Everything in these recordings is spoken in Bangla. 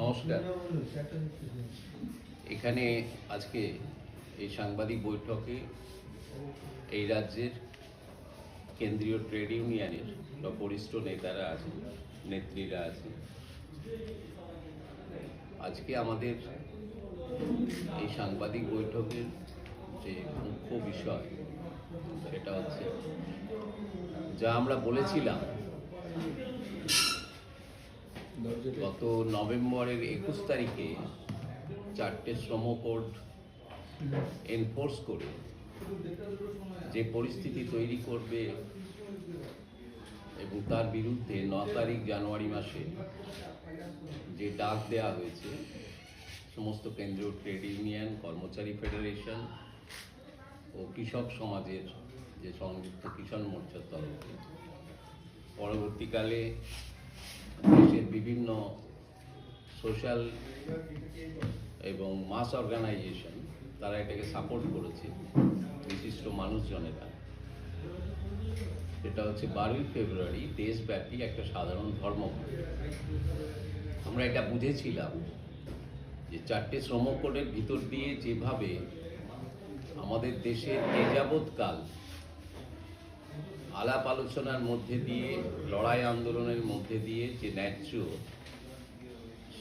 নমস্কার। এখানে আজকে এই সাংবাদিক বৈঠকে এই রাজ্যের কেন্দ্রীয় ট্রেড ইউনিয়নের বা বরিষ্ঠ নেতারা আছেন নেত্রীরা আছেন। আজকে আমাদের এই সাংবাদিক বৈঠকের যে মুখ্য বিষয় সেটা হচ্ছে যা আমরা বলেছিলাম গত নভেম্বরের একুশ তারিখে চারটে শ্রম কোড এনফোর্স করে যে পরিস্থিতি তৈরি করবে এবং তার বিরুদ্ধে ন তারিখ জানুয়ারি মাসে যে ডাক দেওয়া হয়েছে, সমস্ত কেন্দ্রীয় ট্রেড ইউনিয়ন, কর্মচারী ফেডারেশন ও কৃষক সমাজের যে সংযুক্ত কিষাণ মোর্চার তরফে। পরবর্তীকালে দেশের বিভিন্ন সোশ্যাল এবং মাস অর্গানাইজেশন তারা এটাকে সাপোর্ট করেছে, বিশিষ্ট মানুষজনেরা। সেটা হচ্ছে বারোই ফেব্রুয়ারি দেশব্যাপী একটা সাধারণ ধর্ম আমরা এটা বুঝেছিলাম যে চারটে শ্রম কোডের ভিতর দিয়ে যেভাবে আমাদের দেশের এ যাবৎকাল আলাপ আলোচনার মধ্যে দিয়ে, লড়াই আন্দোলনের মধ্যে দিয়ে যে ন্যায্য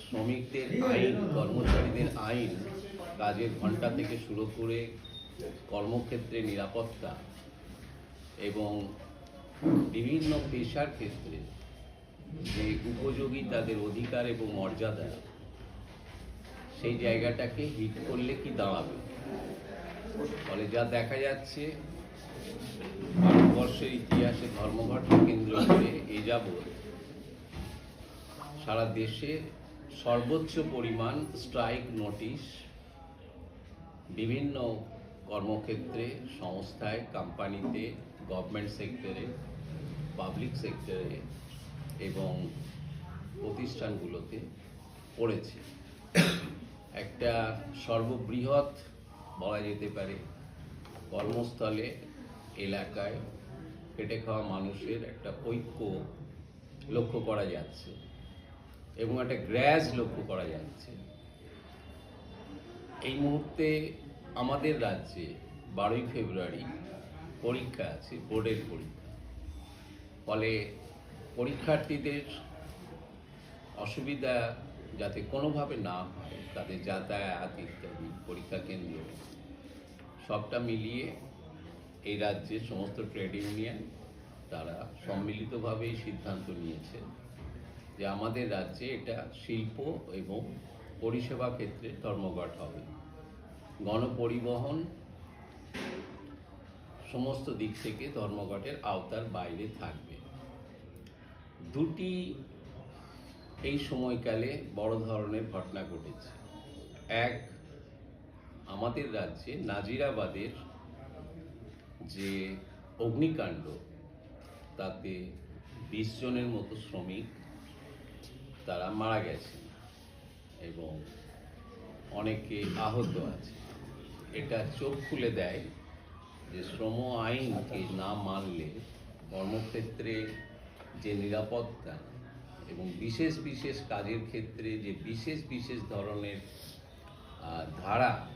শ্রমিকদের আইন, কর্মচারীদের আইন, কাজের ঘণ্টা থেকে শুরু করে কর্মক্ষেত্রে নিরাপত্তা এবং বিভিন্ন পেশার ক্ষেত্রে যে উপযোগী তাদের অধিকার এবং মর্যাদা, সেই জায়গাটাকে হিট করলে কি দাঁড়াবে? ফলে যা দেখা যাচ্ছে ভারতবর্ষের ইতিহাসে ধর্মঘটকে কেন্দ্র করে এ যাবৎ সারা দেশে সর্বোচ্চ পরিমাণ স্ট্রাইক নোটিশ বিভিন্ন কর্মক্ষেত্রে, সংস্থায়, কোম্পানিতে, গভর্নমেন্ট সেক্টরে, পাবলিক সেক্টরে এবং প্রতিষ্ঠানগুলোতে পড়েছে। একটা সর্ববৃহৎ বলা যেতে পারে কর্মস্থলে এলাকায় খেটে খাওয়া মানুষের একটা ঐক্য লক্ষ্য করা যাচ্ছে এবং একটা গ্র্যাজ লক্ষ্য করা যাচ্ছে। এই মুহূর্তে আমাদের রাজ্যে বারোই ফেব্রুয়ারি পরীক্ষা আছে, বোর্ডের পরীক্ষা। ফলে পরীক্ষার্থীদের অসুবিধা যাতে কোনোভাবে না হয়, তাদের যাতায়াত ইত্যাদি, পরীক্ষা কেন্দ্র, সবটা মিলিয়ে এই রাজ্যের সমস্ত ট্রেড ইউনিয়ন তারা সম্মিলিতভাবে এই সিদ্ধান্ত নিয়েছে যে আমাদের রাজ্যে এটা শিল্প এবং পরিষেবা ক্ষেত্রে ধর্মঘট হবে। গণপরিবহন সমস্ত দিক থেকে ধর্মঘটের আওতার বাইরে থাকবে। দুটি এই সময়কালে বড় ধরনের ঘটনা ঘটেছে। এক, আমাদের রাজ্যে নাজিরাবাদের যে অগ্নিকাণ্ড, তাতে বিশ জনের মতো শ্রমিক তারা মারা গেছে এবং অনেকে আহত আছে। এটা চোখ খুলে দেয় যে শ্রম আইনকে না মানলে কর্মক্ষেত্রে যে নিরাপত্তা এবং বিশেষ বিশেষ কাজের ক্ষেত্রে যে বিশেষ বিশেষ ধরনের ধারা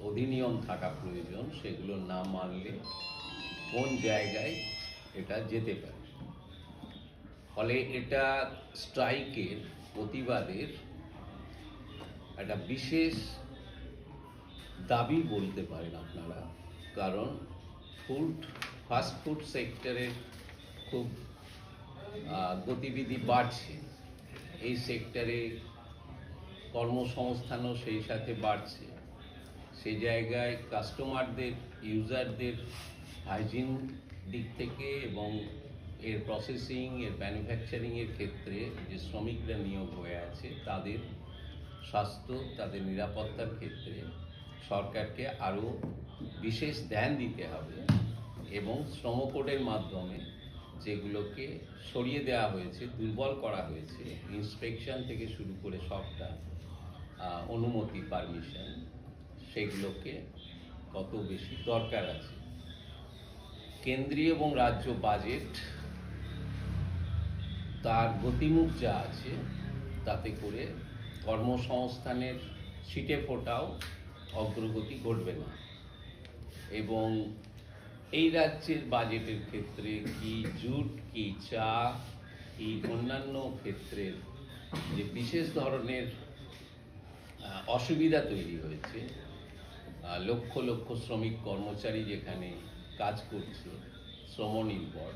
অধিনিয়ম থাকা প্রয়োজন, সেগুলো না মানলে কোন জায়গায় এটা যেতে পারে? ফলে এটা স্ট্রাইকের, প্রতিবাদের একটা বিশেষ দাবি বলতে পারেন আপনারা। কারণ ফুড, ফাস্ট ফুড সেক্টরের খুব গতিবিধি বাড়ছে। এই সেক্টরে কর্মসংস্থানও সেই সাথে বাড়ছে। সেই জায়গায় কাস্টমারদের ইউজারদের হাইজিন দিক থেকে এবং এর প্রসেসিং এর ম্যানুফ্যাকচারিংয়ের ক্ষেত্রে যে শ্রমিকরা নিয়োগ হয়ে আছে, তাদের স্বাস্থ্য, তাদের নিরাপত্তার ক্ষেত্রে সরকারকে আরও বিশেষ ধ্যান দিতে হবে এবং শ্রম কোডের মাধ্যমে যেগুলোকে সরিয়ে দেওয়া হয়েছে, দুর্বল করা হয়েছে ইন্সপেকশন থেকে শুরু করে সবটা অনুমতি পারমিশন সেগুলোকে কত বেশি দরকার আছে। কেন্দ্রীয় এবং রাজ্য বাজেট তার গতিমুখ যা আছে, তাতে করে কর্মসংস্থানের সিটে ফোটাও অগ্রগতি ঘটবে না। এবং এই রাজ্যের বাজেটের ক্ষেত্রে কি জুট, কি চা, কি অন্যান্য ক্ষেত্রের যে বিশেষ ধরনের অসুবিধা তৈরি হয়েছে লক্ষ লক্ষ শ্রমিক কর্মচারী যেখানে কাজ করছে শ্রম নির্ভর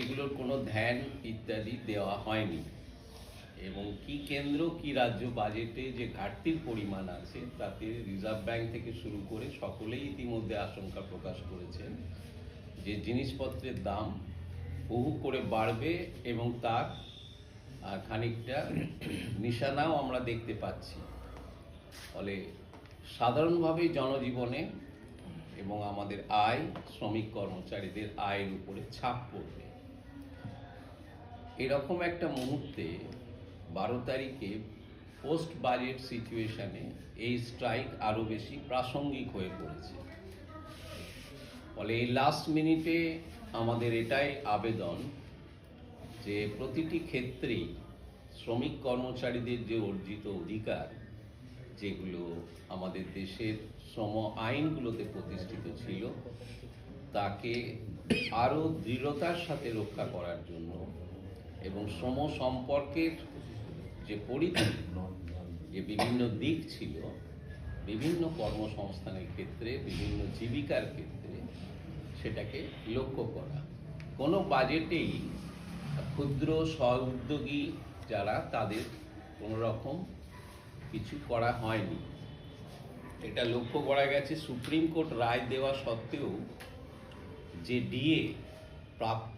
এগুলোর কোনো ধ্যান ইত্যাদি দেওয়া হয়নি। এবং কি কেন্দ্র, কি রাজ্য বাজেটে যে ঘাটতির পরিমাণ আছে, তাতে রিজার্ভ ব্যাংক থেকে শুরু করে সকলেই ইতিমধ্যে আশঙ্কা প্রকাশ করেছেন যে জিনিসপত্রের দাম বহু করে বাড়বে এবং তার খানিকটা নিশানাও আমরা দেখতে পাচ্ছি। ফলে সাধারণভাবে জনজীবনে এবং আমাদের আয়, শ্রমিক কর্মচারীদের আয়ের উপরে ছাপ পড়বে। এরকম একটা মুহূর্তে বারো তারিখে পোস্ট বাজেট সিচুয়েশনে এই স্ট্রাইক আরও বেশি প্রাসঙ্গিক হয়ে পড়েছে। ফলে এই লাস্ট মিনিটে আমাদের এটাই আবেদন যে প্রতিটি ক্ষেত্রেই শ্রমিক কর্মচারীদের যে অর্জিত অধিকার যেগুলো আমাদের দেশের শ্রম আইনগুলোতে প্রতিষ্ঠিত ছিল, তাকে আরও দৃঢ়তার সাথে রক্ষা করার জন্য এবং শ্রম সম্পর্কের যে পরিধি যে বিভিন্ন দিক ছিল, বিভিন্ন কর্মসংস্থানের ক্ষেত্রে, বিভিন্ন জীবিকার ক্ষেত্রে সেটাকে লক্ষ্য করা। কোনো বাজেটেই ক্ষুদ্র স্ব উদ্যোগী যারা তাদের কোনো রকম কিছু করা হয়নি। এটা লক্ষ্য করা গেছে, সুপ্রিম কোর্ট রায় দেওয়া সত্ত্বেও যে ডিএ প্রাপ্য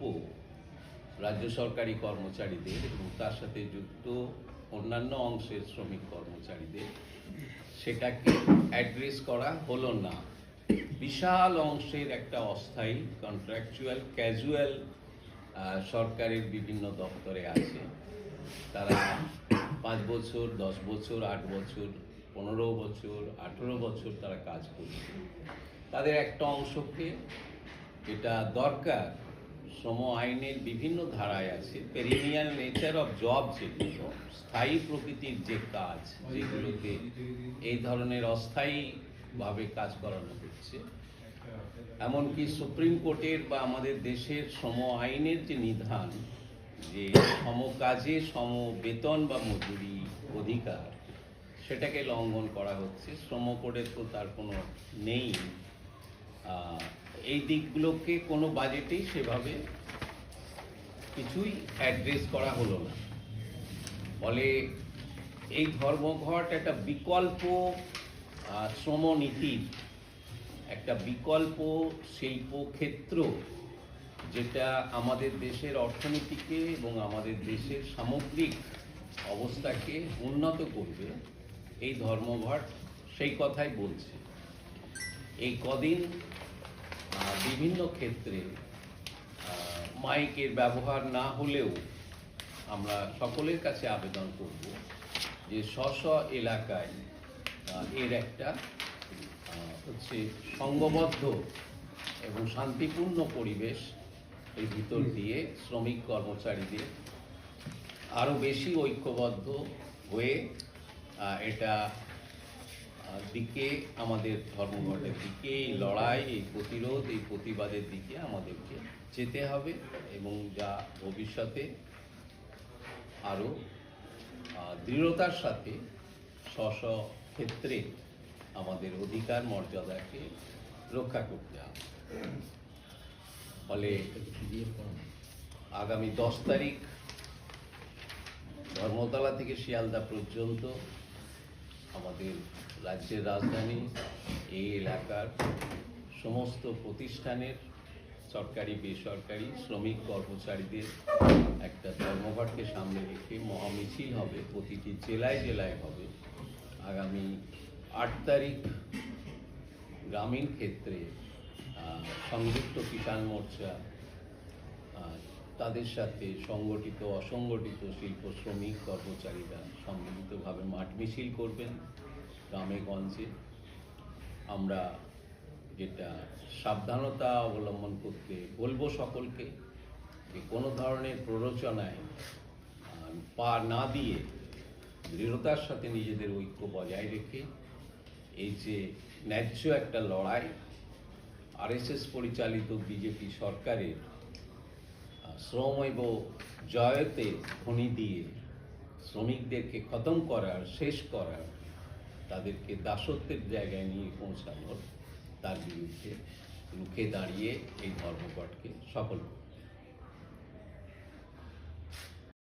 রাজ্য সরকারি কর্মচারীদের এবং তার সাথে যুক্ত অন্যান্য অংশের শ্রমিক কর্মচারীদের, সেটাকে অ্যাড্রেস করা হলো না। বিশাল অংশের একটা অস্থায়ী কন্ট্রাকচুয়াল ক্যাজুয়াল সরকারের বিভিন্ন দপ্তরে আছে। তারা পাঁচ বছর, দশ বছর, আট বছর, পনেরো বছর, আঠেরো বছর তারা কাজ করছে। তাদের একটা অংশকে যেটা দরকার, শ্রম আইনের বিভিন্ন ধারায় আছে পেরিনিয়াল নেচার অফ জব যেগুলো, স্থায়ী প্রকৃতির যে কাজ যেগুলোতে এই ধরনের অস্থায়ীভাবে কাজ করানো হচ্ছে। এমনকি সুপ্রিম কোর্টের বা আমাদের দেশের শ্রম আইনের যে নিধান যে সম কাজে সম বেতন বা মজুরি অধিকার, সেটাকে লঙ্ঘন করা হচ্ছে। শ্রম কোডে তো তার কোনো নেই। এই দিকগুলোকে কোনো বাজেটেই সেভাবে কিছুই অ্যাড্রেস করা হলো না। ফলে এই ধর্মঘট একটা বিকল্প শ্রমনীতির একটা বিকল্প শিল্প ক্ষেত্র যেটা আমাদের দেশের অর্থনীতিকে এবং আমাদের দেশের সামগ্রিক অবস্থাকে উন্নত করবে, এই ধর্মঘট সেই কথাই বলছে। এই কদিন বিভিন্ন ক্ষেত্রে মাইকের ব্যবহার না হলেও আমরা সকলের কাছে আবেদন করব যে স্ব এলাকায় এর একটা হচ্ছে সঙ্গবদ্ধ এবং শান্তিপূর্ণ পরিবেশ এর ভিতর দিয়ে শ্রমিক কর্মচারীদের আরও বেশি ঐক্যবদ্ধ হয়ে এটা দিকে আমাদের ধর্মঘটের দিকে এই লড়াই এই প্রতিরোধ এই প্রতিবাদের দিকে আমাদেরকে যেতে হবে এবং যা ভবিষ্যতে আরও দৃঢ়তার সাথে স্ব স্ব ক্ষেত্রে আমাদের অধিকার মর্যাদাকে রক্ষা করতে হবে। ফলে আগামী দশ তারিখ ধর্মতলা থেকে শিয়ালদা পর্যন্ত আমাদের রাজ্যের রাজধানী এই এলাকার সমস্ত প্রতিষ্ঠানের সরকারি, বেসরকারি শ্রমিক কর্মচারীদের একটা ধর্মঘটকে সামনে রেখে মহামিছিল হবে, প্রতিটি জেলায় জেলায় হবে। আগামী আট তারিখ গ্রামীণ ক্ষেত্রে সংযুক্ত কিষাণ মোর্চা তাদের সাথে সংগঠিত, অসংগঠিত শিল্প শ্রমিক কর্মচারীরা সম্মিলিতভাবে মাঠ মিছিল করবেন গ্রামে গঞ্জে। আমরা যেটা সাবধানতা অবলম্বন করতে বলব সকলকে যে কোনো ধরনের প্ররোচনায় পা না দিয়ে দৃঢ়তার সাথে নিজেদের ঐক্য বজায় রেখে এই যে ন্যায্য একটা লড়াই আরএসএস পরিচালিত বিজেপি সরকারের শ্রম শ্রমৈব জয়তে খনি দিয়ে শ্রমিকদেরকে খতম করার, শেষ করার, তাদেরকে দাসত্বের জায়গায় নিয়ে পৌঁছানোর তার বিরুদ্ধে রুখে দাঁড়িয়ে এই ধর্মপটকে সফল